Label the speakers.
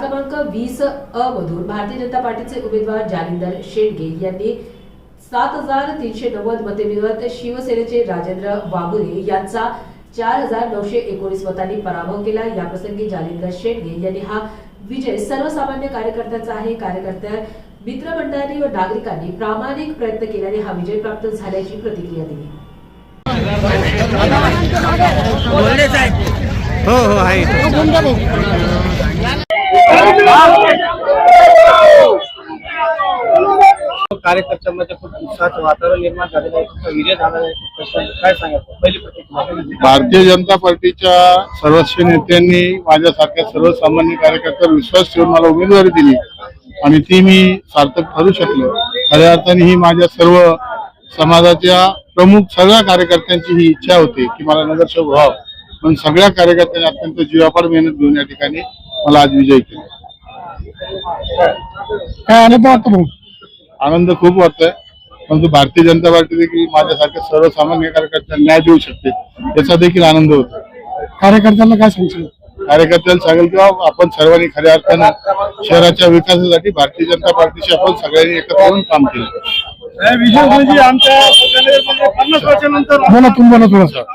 Speaker 1: क्रमांक वीस अ मधून भारतीय जनता पार्टीचे उमेदवार जालिंदर शेंडगे यांनी सात हजार तीनशे नव्वद मते मिळवत शिवसेनेचे राजेंद्र वाबुरे यांचा चार हजार नऊशे एकोणीस मतांनी पराभव केला. याप्रसंगी जालिंदर शेंडगे यांनी हा विजय सर्वसामान्य कार्यकर्त्यांचा आहे. कार्यकर्त्या मित्रमंडळांनी व नागरिकांनी प्रामाणिक प्रयत्न केल्याने हा विजय प्राप्त झाल्याची प्रतिक्रिया दिली.
Speaker 2: हो हो आहे.
Speaker 3: कार्यकर्त्यांमध्ये खूप उत्साहाचं वातावरण निर्माण झालेलं आहे. विजय झाला आहे. कसं- काय सांगायचं पहिली प्रतिक्रिया.
Speaker 4: भारतीय जनता पार्टीच्या सर्वस्वी नेत्यांनी माझ्यासारख्या सर्वसामान्य कार्यकर्त्यावर विश्वास ठेवून मला उमेदवारी दिली आणि ती मी सार्थक ठरू शकलो. खऱ्या अर्थाने ही माझ्या सर्व समाजाच्या प्रमुख सगळ्या कार्यकर्त्यांची ही इच्छा होती की मला नगरसेवक व्हावं. म्हणून सगळ्या कार्यकर्त्यांनी अत्यंत जीवापाड मेहनत घेऊन या ठिकाणी मला आज विजयी केला.
Speaker 5: काय अनुभव वाटतो
Speaker 4: आनंद खूप वाटतोय. परंतु भारतीय जनता पार्टी देखील माझ्यासारख्या सर्वसामान्य कार्यकर्त्यांना न्याय देऊ शकते याचा देखील आनंद होतो.
Speaker 5: कार्यकर्त्यांना काय सांगशील?
Speaker 4: कार्यकर्त्यांना सांगेल किंवा आपण सर्वांनी खऱ्या अर्थानं शहराच्या विकासासाठी भारतीय जनता पार्टीशी आपण सगळ्यांनी एकत्र येऊन काम केलं.
Speaker 3: विजय म्हणजे आमच्या पन्नास वर्षानंतर
Speaker 5: बोला तुम्ही बोला थोडंसं.